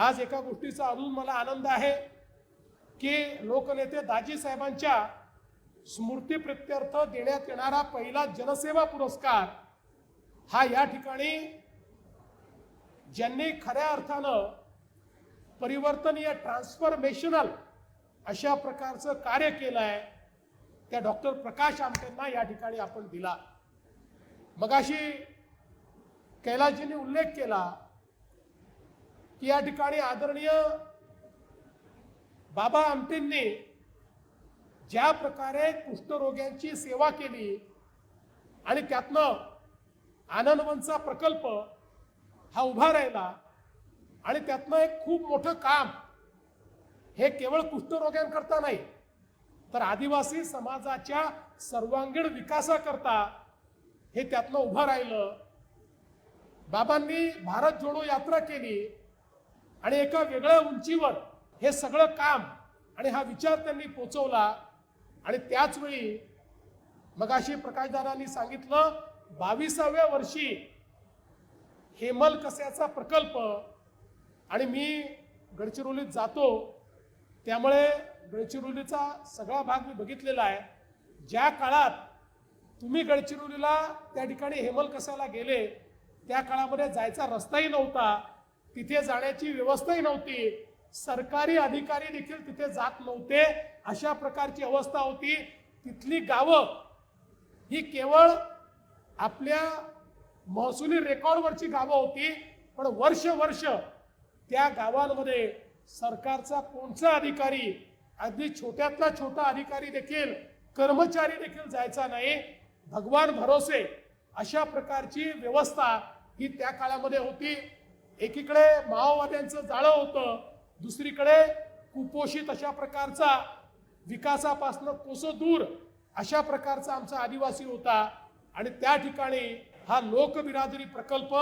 आज एका गोष्टीचा अजून मला आनंद आहे की लोकनेते दाजी साहेबांच्या स्मृतीप्रित्यर्थ देण्यात येणारा पहिला जनसेवा पुरस्कार हा या ठिकाणी ज्यांनी खऱ्या अर्थानं परिवर्तनीय ट्रान्सफॉर्मेशनल अशा प्रकारचं कार्य केलं आहे त्या डॉक्टर प्रकाश आमटेंना या ठिकाणी आपण दिला. मगाशी कैलाजींनी उल्लेख केला की या ठिकाणी आदरणीय बाबा आमटेंनी ज्या प्रकारे कुष्ठरोग्यांची सेवा केली आणि त्यातनं आनंदवनचा प्रकल्प हा उभा राहिला आणि त्यातनं एक खूप मोठं काम हे केवळ कुष्ठरोग्यांकरता नाही तर आदिवासी समाजाच्या सर्वांगीण विकासाकरता हे त्यातनं उभं राहिलं. बाबांनी भारत जोडो यात्रा केली. आणि एका वेगळ्या उंचीवर हे सगळं काम आणि हा विचार त्यांनी पोचवला. आणि त्याचवेळी मगाशी प्रकाशदारांनी सांगितलं बावीसाव्या वर्षी हेमल कस्याचा प्रकल्प आणि मी गडचिरोलीत जातो त्यामुळे गडचिरोलीचा सगळा भाग मी बघितलेला आहे. ज्या काळात तुम्ही गडचिरोलीला त्या ठिकाणी हेमल कसाला गेले त्या काळामध्ये जायचा रस्ताही नव्हता. तिथे जाण्याची व्यवस्थाही नव्हती. सरकारी अधिकारी देखील तिथे जात नव्हते. अशा प्रकारची अवस्था होती. तिथली गावं ही केवळ आपल्या महसुली रेकॉर्डवरची गावं होती. पण वर्ष वर्ष त्या गावांमध्ये सरकारचा कोणचा अधिकारी अगदी छोट्यातला छोटा अधिकारी देखील कर्मचारी देखील जायचा नाही. भगवान भरोसे अशा प्रकारची व्यवस्था ही त्या काळामध्ये होती. एकीकडे माओवाद्यांचं जाळं होतं दुसरीकडे कुपोषित अशा प्रकारचा विकासापासनं कोसं दूर अशा प्रकारचा आमचा आदिवासी होता. आणि त्या ठिकाणी हा लोकबिरादरी प्रकल्प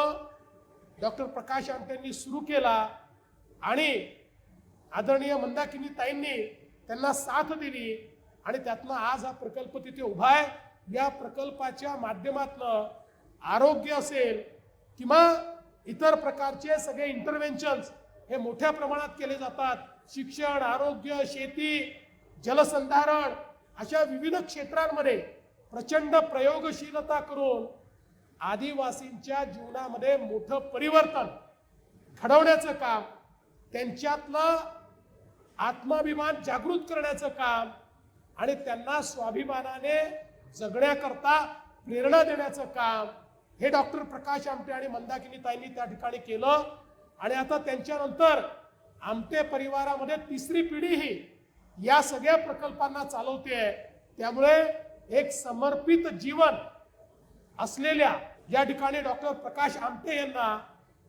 डॉक्टर प्रकाश आमटेंनी सुरू केला आणि आदरणीय मंदाकिनी ताईंनी त्यांना साथ दिली आणि त्यातनं आज हा प्रकल्प तिथे उभा आहे. या प्रकल्पाच्या माध्यमातनं आरोग्य असेल किंवा इतर प्रकारचे सगळे इंटरव्हेन्शन्स हे मोठ्या प्रमाणात केले जातात. शिक्षण आरोग्य शेती जलसंधारण अशा विविध क्षेत्रांमध्ये प्रचंड प्रयोगशीलता करून आदिवासींच्या जीवनामध्ये मोठं परिवर्तन घडवण्याचं काम त्यांच्यातलं आत्माभिमान जागृत करण्याचं काम आणि त्यांना स्वाभिमानाने जगण्याकरता प्रेरणा देण्याचं काम हे डॉक्टर प्रकाश आमटे आणि मंदाकिनी ताईंनी त्या ठिकाणी केलं. आणि आता त्यांच्यानंतर आमटे परिवारामध्ये तिसरी पिढी ही या सगळ्या प्रकल्पांना चालवते त्यामुळे एक समर्पित जीवन असलेल्या या ठिकाणी डॉक्टर प्रकाश आमटे यांना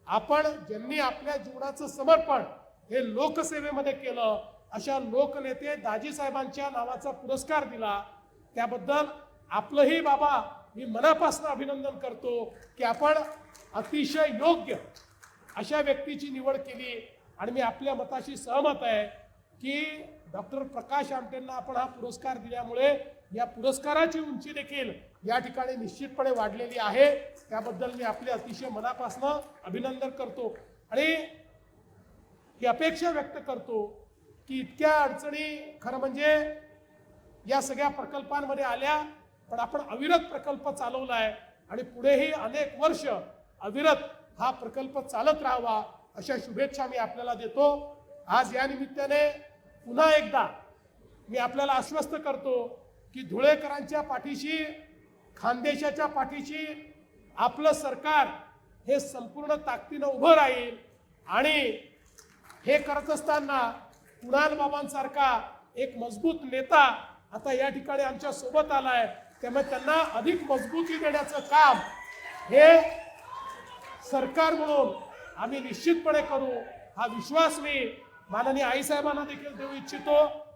आपण ज्यांनी आपल्या जीवनाचं समर्पण हे लोकसेवेमध्ये केलं अशा लोकनेते दाजी साहेबांच्या नावाचा पुरस्कार दिला. त्याबद्दल आपलंही बाबा मी मनापासून अभिनंदन करतो की आपण अतिशय योग्य अशा व्यक्तीची निवड केली आणि मी आपल्या मताशी सहमत आहे की डॉक्टर प्रकाश आमटेंना आपण हा पुरस्कार दिल्यामुळे या पुरस्काराची उंची देखील या ठिकाणी निश्चितपणे वाढलेली आहे. त्याबद्दल मी आपले अतिशय मनापासून अभिनंदन करतो आणि ही अपेक्षा व्यक्त करतो की इतक्या अडचणी खरं म्हणजे या सगळ्या प्रकल्पांमध्ये आल्या पण आपण अविरत प्रकल्प चालवला आहे आणि पुढेही अनेक वर्ष अविरत हा प्रकल्प चालत राहावा अशा शुभेच्छा मी आपल्याला देतो. आज या निमित्ताने पुन्हा एकदा मी आपल्याला आश्वस्त करतो की धुळेकरांच्या पाठीशी खानदेशाच्या पाठीशी आपलं सरकार हे संपूर्ण ताकदीनं उभं राहील आणि हे करत असताना कुणाल बाबांसारखा एक मजबूत नेता आता या ठिकाणी आमच्यासोबत आलाय. त्यामुळे त्यांना अधिक मजबूती देण्याचं काम हे सरकार म्हणून आम्ही निश्चितपणे करू. हा विश्वास मी माननीय आईसाहेबांना देखील देऊ इच्छितो.